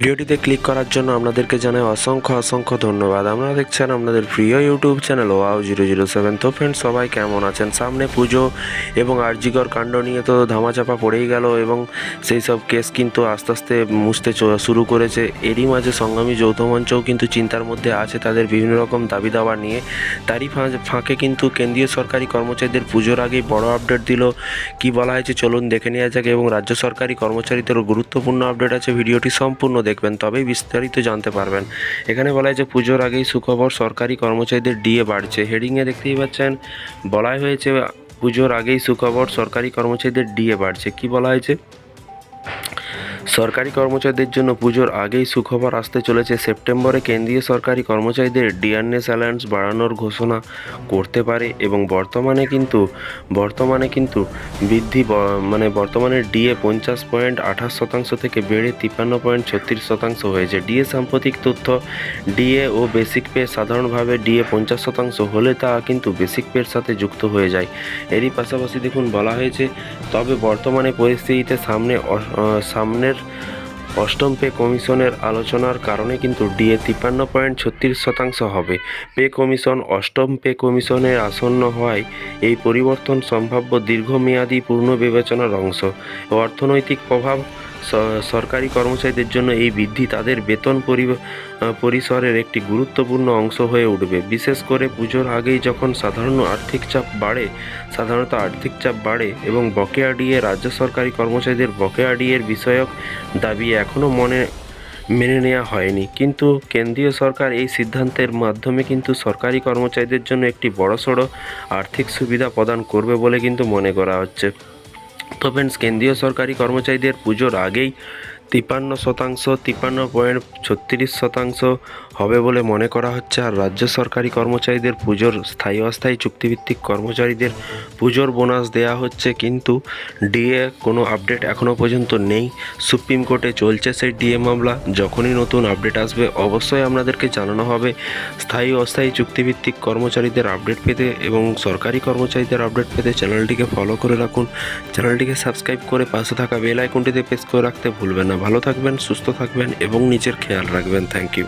ভিডিওটিতে ক্লিক করার জন্য আপনাদেরকে জানাই অসংখ্য অসংখ্য ধন্যবাদ। আপনারা দেখছেন আপনাদের প্রিয় YouTube channel wow zero zero seven তো ফ্রেন্ড সবাই কেমন আছেন? সামনে পুজো এবং আরজিকর কাণ্ড নিয়ে তো ধামাচাপা পড়েই গেল এবং সেই সব কেস কিন্তু আস্তে আস্তে মুছতে শুরু করেছে। এরই মাঝে সংগ্রামী যৌথ মঞ্চও কিন্তু চিন্তার মধ্যে আছে তাদের বিভিন্ন রকম দাবি দাবা নিয়ে। তারই ফাঁকে কিন্তু কেন্দ্রীয় সরকারি কর্মচারীদের পুজোর আগেই বড় আপডেট দিল। কি বলা হয়েছে চলুন দেখে নেওয়া যাক এবং রাজ্য সরকারি কর্মচারীদেরও গুরুত্বপূর্ণ আপডেট আছে। ভিডিওটি সম্পূর্ণ দেখবেন, তবেই বিস্তারিত জানতে পারবেন। এখানে বলা হয়েছে পুজোর আগেই সুখবর সরকারি কর্মচারীদের ডিএ বাড়ছে। হেডিংয়ে দেখতেই পাচ্ছেন, বলাই হয়েছে, পুজোর আগেই সুখবর সরকারি কর্মচারীদের ডিএ বাড়ছে। কি বলা হয়েছে? সরকারি কর্মচারীদের জন্য পুজোর আগেই সুখবর আসতে চলেছে। সেপ্টেম্বরে কেন্দ্রীয় সরকারি কর্মচারীদের ডিআরএস অ্যালায়েন্স বাড়ানোর ঘোষণা করতে পারে এবং বর্তমানে কিন্তু বর্তমানে কিন্তু বৃদ্ধি মানে বর্তমানে ডিএ পঞ্চাশ পয়েন্ট আঠাশ শতাংশ থেকে বেড়ে তিপ্পান্ন পয়েন্ট ছত্রিশ শতাংশ হয়েছে। ডিএ সাম্প্রতিক তথ্য, ডিএ ও বেসিক পে সাধারণভাবে ডিএ পঞ্চাশ শতাংশ হলে তা কিন্তু বেসিক পের সাথে যুক্ত হয়ে যায়। এরই পাশাপাশি দেখুন, বলা হয়েছে, তবে বর্তমানে পরিস্থিতিতে সামনে অ- সামনের অষ্টম পে কমিশনের আলোচনার কারণে কিন্তু ডিএ তিপ্পান্ন পয়েন্ট ছত্রিশ শতাংশ হবে। পে কমিশন অষ্টম পে কমিশনের আসন্ন হওয়ায় এই পরিবর্তন সম্ভাব্য দীর্ঘমেয়াদী পূর্ণ বিবেচনার অংশ। অর্থনৈতিক প্রভাব সরকারি কর্মচারীদের জন্য এই বৃদ্ধি তাদের বেতন পরি- পরিসরের একটি গুরুত্বপূর্ণ অংশ হয়ে উঠবে। বিশেষ করে পুজোর আগেই যখন সাধারণ আর্থিক চাপ বাড়ে, সাধারণত আর্থিক চাপ বাড়ে এবং বকেয়া ডিএ রাজ্য সরকারি কর্মচারীদের বকেয়া ডিএর বিষয়ক দাবি এখনও মনে, মেনে নেওয়া হয়নি। কিন্তু কেন্দ্রীয় সরকার এই সিদ্ধান্তের মাধ্যমে কিন্তু সরকারি কর্মচারীদের জন্য একটি বড়সড় আর্থিক সুবিধা প্রদান করবে বলে কিন্তু মনে করা হচ্ছে। তো ফ্রেন্ডস কেন্দ্রীয় সরকারি কর্মচারীদের পুজোর আগেই তিপ্পান্ন শতাংশ তিপ্পান্ন পয়েন্ট ছত্রিশ শতাংশ হবে বলে মনে করা হচ্ছে আর রাজ্য সরকারি কর্মচারীদের পুজোর স্থায়ী অস্থায়ী চুক্তিভিত্তিক কর্মচারীদের পুজোর বোনাস দেওয়া হচ্ছে কিন্তু ডিএ কোনো আপডেট এখনও পর্যন্ত নেই। সুপ্রিম কোর্টে চলছে সেই ডিএ মামলা। যখনই নতুন আপডেট আসবে, অবশ্যই আপনাদেরকে জানানো হবে। স্থায়ী অস্থায়ী চুক্তিভিত্তিক কর্মচারীদের আপডেট পেতে এবং সরকারি কর্মচারীদের আপডেট পেতে চ্যানেলটিকে ফলো করে রাখুন। চ্যানেলটিকে সাবস্ক্রাইব করে পাশে থাকা বেল আইকনটিতে প্রেস করে রাখতে ভুলবেন না। ভালো থাকবেন সুস্থ থাকবেন এবং নিজের খেয়াল রাখবেন। Thank you